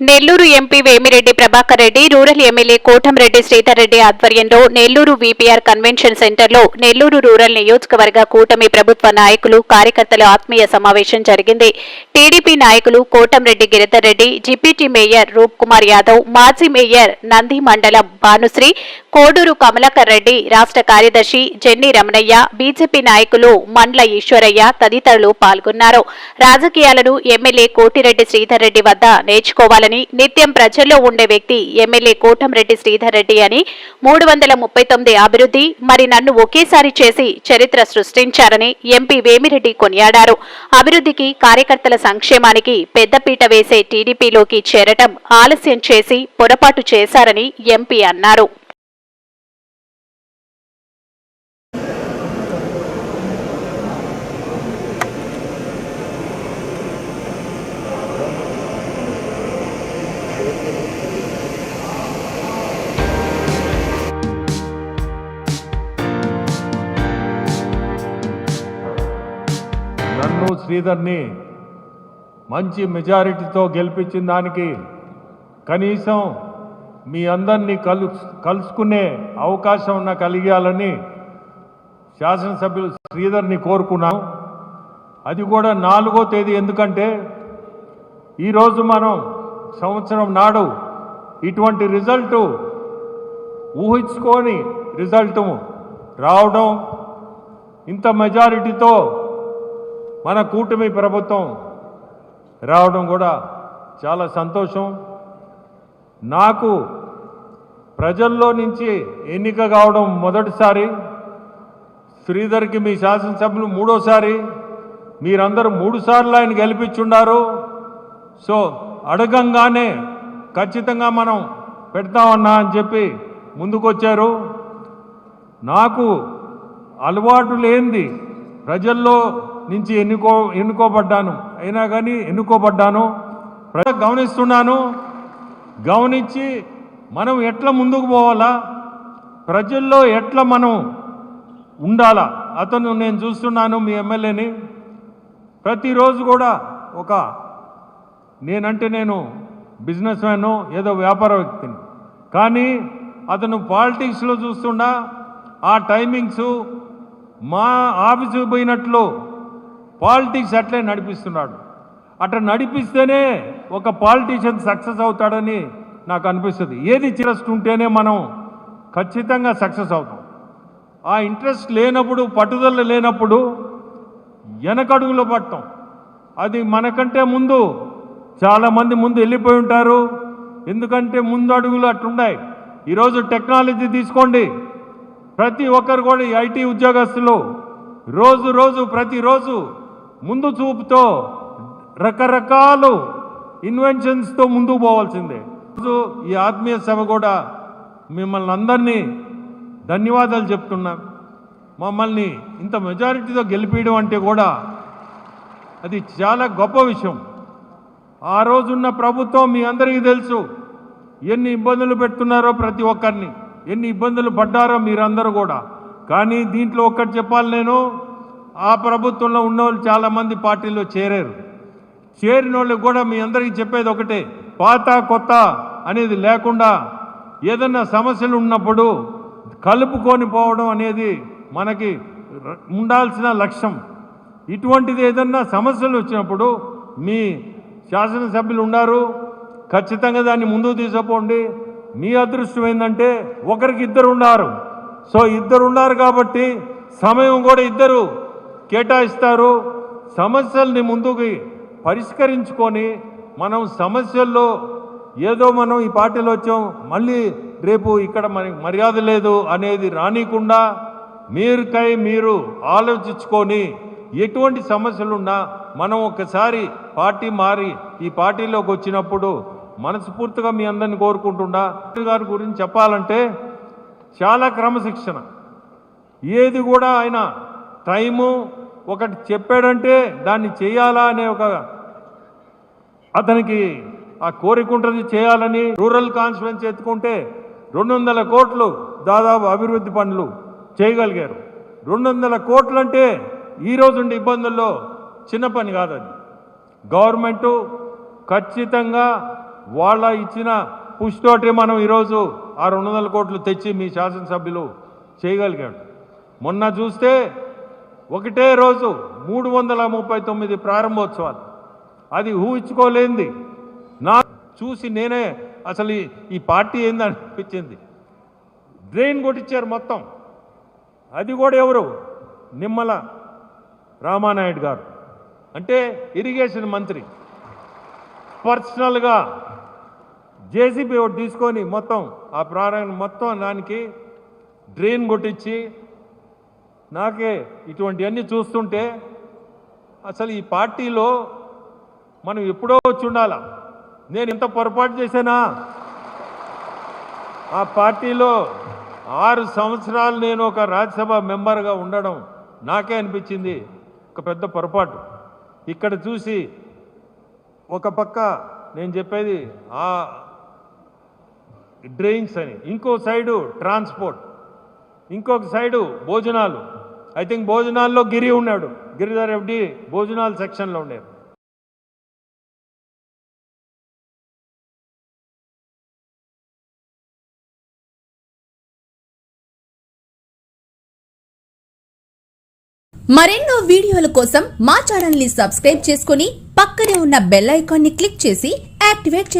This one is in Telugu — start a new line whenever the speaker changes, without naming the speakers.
Nellore MP Vemireddy Prabhakar Reddy rural MLA Kotamreddy Sridhar Reddy ఆధ్వర్యంలో నెల్లూరు వీపీఆర్ కన్వెన్షన్ సెంటర్లో నెల్లూరు రూరల్ నియోజకవర్గ కూటమి ప్రభుత్వ నాయకులు కార్యకర్తల ఆత్మీయ సమావేశం జరిగింది. టీడీపీ నాయకులు కోటంరెడ్డి గిరిధర్ రెడ్డి డిప్యూటీ మేయర్ రూప్ కుమార్ యాదవ్ మాజీ మేయర్ నంది మండలం భానుశ్రీ కోడూరు కమలాకర్ రెడ్డి రాష్ట్ర కార్యదర్శి జెన్ని రమణయ్య బీజేపీ నాయకులు మండ్ల ఈశ్వరయ్య తదితరులు పాల్గొన్నారు. రాజకీయాలను ఎమ్మెల్యే కోటిరెడ్డి శ్రీధర్ రెడ్డి వద్ద నేర్చుకోవాలని నిత్యం ప్రజల్లో ఉండే వ్యక్తి ఎమ్మెల్యే కోటంరెడ్డి శ్రీధర్ రెడ్డి అని మూడు వందల ముప్పై తొమ్మిది అభివృద్ధి మరి నన్ను ఒకేసారి చేసి చరిత్ర సృష్టించారని ఎంపీ వేమిరెడ్డి కొనియాడారు. అభివృద్ధికి కార్యకర్తల సంక్షేమానికి పెద్దపీట వేసే టీడీపీలోకి చేరటం ఆలస్యం చేసి పొరపాటు చేశారని ఎంపీ అన్నారు.
నన్ను శ్రీధర్ని మంచి మెజారిటీతో గెలిపించిన దానికి కనీసం మీ అందరినీ కలు కలుసుకునే అవకాశం నాకు కలిగాలని శాసనసభ్యులు శ్రీధర్ని కోరుకున్నాను. అది కూడా నాలుగో తేదీ. ఎందుకంటే ఈరోజు మనం సంవత్సరం నాడు ఇటువంటి రిజల్టు ఊహించుకొని రిజల్టు రావడం ఇంత మెజారిటీతో మన కూటమి ప్రభుత్వం రావడం కూడా చాలా సంతోషం. నాకు ప్రజల్లో నుంచి ఎన్నిక కావడం మొదటిసారి. శ్రీధర్కి మీ శాసనసభ్యులు మూడోసారి. మీరందరూ మూడుసార్లు ఆయన గెలిపించున్నారు సో అడగంగానే ఖచ్చితంగా మనం పెడతామన్నా అని చెప్పి ముందుకొచ్చారు. నాకు అలవాటు లేనిది ప్రజల్లో నుంచి ఎన్నుకో ఎన్నుకోబడ్డాను. అయినా కానీ ఎన్నుకోబడ్డాను. ప్రజలు గమనిస్తున్నాను. గమనించి మనం ఎట్లా ముందుకు పోవాలా? ప్రజల్లో ఎట్లా మనం ఉండాలా? అతను నేను చూస్తున్నాను మీ ఎమ్మెల్యేని. ప్రతిరోజు కూడా ఒక నేనంటే నేను బిజినెస్ మ్యాను ఏదో వ్యాపార వ్యక్తిని. కానీ అతను పాలిటిక్స్లో చూస్తున్నా ఆ టైమింగ్స్ మా ఆఫీసుకు పోయినట్లు పాలిటిక్స్ అట్లే నడిపిస్తున్నాడు. అట్లా నడిపిస్తేనే ఒక పాలిటీషియన్ సక్సెస్ అవుతాడని నాకు అనిపిస్తుంది. ఏది ఇంట్రెస్ట్ ఉంటేనే మనం ఖచ్చితంగా సక్సెస్ అవుతాం. ఆ ఇంట్రెస్ట్ లేనప్పుడు పట్టుదల లేనప్పుడు వెనకడుగులో పడతాం. అది మనకంటే ముందు చాలామంది ముందు వెళ్ళిపోయి ఉంటారు. ఎందుకంటే ముందు అడుగులు అట్లున్నాయి ఈరోజు టెక్నాలజీ తీసుకోండి. ప్రతి ఒక్కరు కూడా ఐటీ ఉద్యోగస్తులు రోజు రోజు ప్రతిరోజు ముందు చూపుతో రకరకాలు ఇన్వెన్షన్స్తో ముందుకు పోవాల్సిందే. రోజు ఈ ఆత్మీయ సభ కూడా మిమ్మల్ని అందరినీ ధన్యవాదాలు చెప్తున్నాం. మమ్మల్ని ఇంత మెజారిటీతో గెలిపించడం అంటే కూడా అది చాలా గొప్ప విషయం. ఆ రోజున్న ప్రభుత్వం మీ అందరికీ తెలుసు ఎన్ని ఇబ్బందులు పెడుతున్నారో ప్రతి ఒక్కరిని ఎన్ని ఇబ్బందులు పడ్డారో మీరందరూ కూడా. కానీ దీంట్లో ఒక్కటి చెప్పాలి నేను ఆ ప్రభుత్వంలో ఉన్నవాళ్ళు చాలామంది పార్టీలో చేరారు. చేరిన వాళ్ళకి కూడా మీ అందరికీ చెప్పేది ఒకటే పాత కొత్త అనేది లేకుండా ఏదన్నా సమస్యలు ఉన్నప్పుడు కలుపుకొని పోవడం అనేది మనకి ఉండాల్సిన లక్ష్యం. ఇటువంటిది ఏదన్నా సమస్యలు వచ్చినప్పుడు మీ శాసనసభ్యులు ఉన్నారు ఖచ్చితంగా దాన్ని ముందుకు తీసుకుపోండి. మీ అదృష్టం ఏంటంటే ఒకరికి ఇద్దరు ఉన్నారు. సో ఇద్దరు ఉన్నారు కాబట్టి సమయం కూడా ఇద్దరు కేటాయిస్తారు. సమస్యల్ని ముందుకు పరిష్కరించుకొని మనం సమస్యల్లో ఏదో మనం ఈ పార్టీలో వచ్చాం మళ్ళీ రేపు ఇక్కడ మనకి మర్యాద లేదు అనేది రానికుండా మీరుకై మీరు ఆలోచించుకొని ఎటువంటి సమస్యలున్నా మనం ఒకసారి పార్టీ మారి ఈ పార్టీలోకి వచ్చినప్పుడు మనస్ఫూర్తిగా మీ అందరిని కోరుకుంటుండా గారి గురించి చెప్పాలంటే చాలా క్రమశిక్షణ. ఏది కూడా ఆయన టైము ఒకటి చెప్పాడంటే దాన్ని చేయాలా అనే ఒక అతనికి ఆ కోరిక ఉంటుంది చేయాలని రూరల్ కాన్స్టిట్యున్సీ ఎత్తుకుంటే రెండు వందల కోట్లు దాదాపు అభివృద్ధి పనులు చేయగలిగారు. రెండు వందల కోట్లు అంటే ఈ రోజుండే ఇబ్బందుల్లో చిన్న పని కాదు అది. గవర్నమెంటు ఖచ్చితంగా వాళ్ళ ఇచ్చిన పుష్తోటి మనం ఈరోజు ఆ రెండు వందల కోట్లు తెచ్చి మీ శాసనసభ్యులు చేయగలిగాడు. మొన్న చూస్తే ఒకటే రోజు మూడు వందల ముప్పై తొమ్మిది ప్రారంభోత్సవాలు. అది ఊహించుకోలేంది నా చూసి నేనే అసలు ఈ- పార్టీ ఏంది అనిపించింది. డ్రైన్ కొట్టించారు మొత్తం. అది కూడా ఎవరు? నిమ్మల రామానాయుడు గారు. అంటే ఇరిగేషన్ మంత్రి. పర్సనల్గా జేసీబీ ఒకటి తీసుకొని మొత్తం ఆ ప్రారంభం మొత్తం దానికి డ్రైన్ కొట్టించి నాకే ఇటువంటివన్నీ చూస్తుంటే అసలు ఈ పార్టీలో మనం ఎప్పుడో వచ్చి ఉండాలా? నేను ఎంత పొరపాటు చేశానా? ఆ పార్టీలో ఆరు సంవత్సరాలు నేను ఒక రాజ్యసభ మెంబర్గా ఉండడం నాకే అనిపించింది. ఒక పెద్ద పొరపాటు. ఇక్కడ చూసి ఒక పక్క నేను చెప్పేది ఆ డ్రైన్స్ అని ఇంకో సైడు ట్రాన్స్పోర్ట్. ఇంకొక సైడు భోజనాలు. ఐ థింక్ భోజనాల్లో గిరి ఉన్నాడు. గిరిధర్ రెడ్డి భోజనాల సెక్షన్లో ఉండేది
మరెన్నో వీడియోల కోసం మా ఛానల్ని సబ్స్క్రైబ్ చేసుకుని పక్కనే ఉన్న బెల్ ఐకాన్ని క్లిక్ చేసి యాక్టివేట్ చేసి